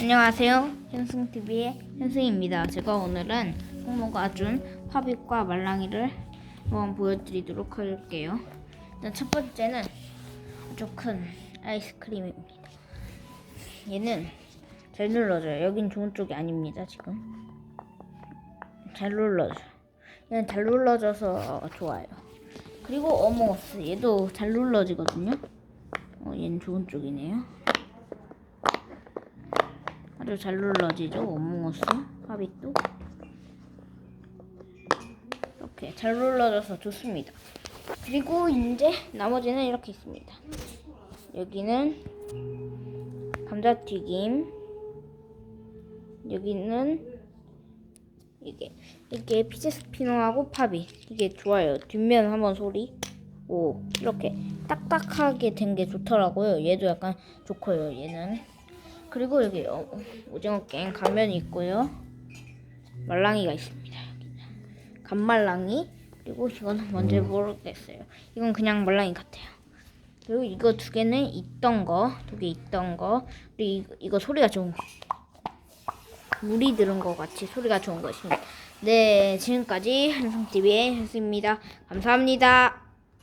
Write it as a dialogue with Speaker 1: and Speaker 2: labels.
Speaker 1: 안녕하세요. 현승TV의 현승입니다. 제가 오늘은 성모가 준 파빗과 말랑이를 한번 보여드리도록 할게요. 일단 첫 번째는 아주 큰 아이스크림입니다. 얘는 잘 눌러져요. 여긴 좋은 쪽이 아닙니다, 지금. 잘 눌러져요. 얘는 잘 눌러져서 좋아요. 그리고 어머스 얘도 잘 눌러지거든요. 어, 얘는 좋은 쪽이네요. 아주 잘 눌러지죠? 어몽어스? 파빗도 이렇게 잘 눌러져서 좋습니다. 그리고 이제 나머지는 이렇게 있습니다. 여기는 감자튀김. 여기는 이게 이게 피자 스피너하고 파비. 이게 좋아요. 뒷면 한번 소리. 오 이렇게 딱딱하게 된 게 좋더라고요. 얘도 약간 좋고요 얘는 그리고 여기 어, 오징어 깽 가면이 있고요. 말랑이가 있습니다. 간말랑이 그리고 이거는 뭔지 모르겠어요. 이건 그냥 말랑이 같아요. 그리고 이거 두 개는 있던 거, 두 개 있던 거, 그리고 이거, 이거 소리가 좋은 거. 물이 들은 것 같이 소리가 좋은 것입니다. 네, 지금까지 한성TV의 현수입니다. 감사합니다.